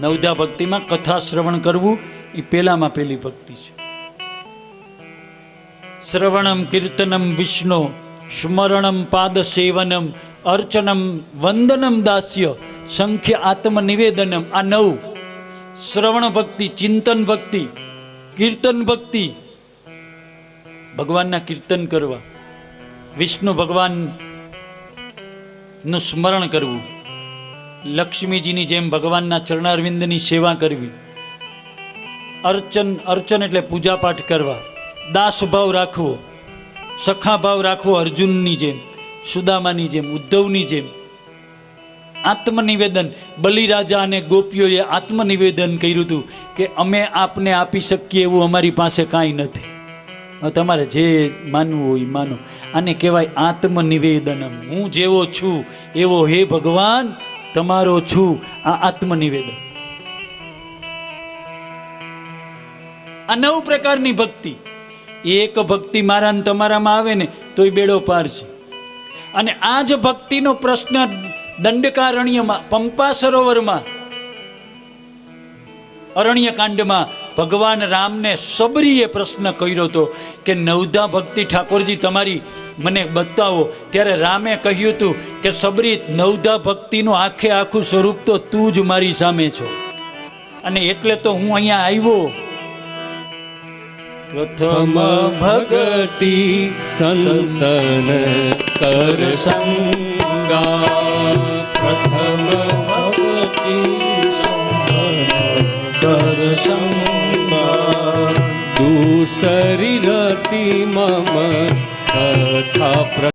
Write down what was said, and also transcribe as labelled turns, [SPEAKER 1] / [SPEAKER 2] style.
[SPEAKER 1] નવધા ભક્તિમાં કથા શ્રવણ કરવું એ પહેલામાં પહેલી ભક્તિ છે. શ્રવણમ કીર્તનમ વિષ્ણુ, સ્મરણમ પાદ સેવનમ અર્ચનમ વંદનમ દાસ્ય, સંખ્ય આત્મનિવેદનમ, આ નવ. શ્રવણ ભક્તિ, ચિંતન ભક્તિ, કીર્તન ભક્તિ, ભગવાનના કીર્તન કરવા, વિષ્ણુ ભગવાનનું સ્મરણ કરવું. લક્ષ્મીજીની જેમ ભગવાનના ચરણારવિંદની સેવા કરવી. અર્ચન અર્ચન એટલે પૂજાપાઠ કરવા. દાસભાવ રાખવો. સખાભાવ રાખવો અર્જુનની જેમ, સુદામાની જેમ, ઉદ્ધવની જેમ. આત્મનિવેદન. બલિરાજા અને ગોપીઓએ આત્મનિવેદન કર્યું હતું કે અમે આપને આપી શકીએ એવું અમારી પાસે કાંઈ નથી. તમારે જે માનવું હોય માનો. આને કહેવાય આત્મનિવેદનમ. હું જેવો છું, એવો હે ભગવાન તમારો છું આ આત્મનિવેદન. આ નવ પ્રકારની ભક્તિ. એક ભક્તિ મારા તમારામાં આવે ને તોય બેડો પાર છે. અને આ જ ભક્તિનો પ્રશ્ન દંડકારણ્યમાં પંપા સરોવરમાં અરણ્ય કાંડમાં ભગવાન રામને સબરીએ પ્રશ્ન કર્યો હતો કે નવધા ભક્તિ ઠાકોરજી, તમારી મને બતાવો. ત્યારે રામે કહ્યું હતું કે, સબરી, નવધા ભક્તિનું આખે આખું સ્વરૂપ તો તું જ મારી સામે છો. અને એટલે તો હું અહીંયા આવ્યો.
[SPEAKER 2] પ્રથમ ભગતી સંતન કર સંગા अनुसरिरति मम तथा प्र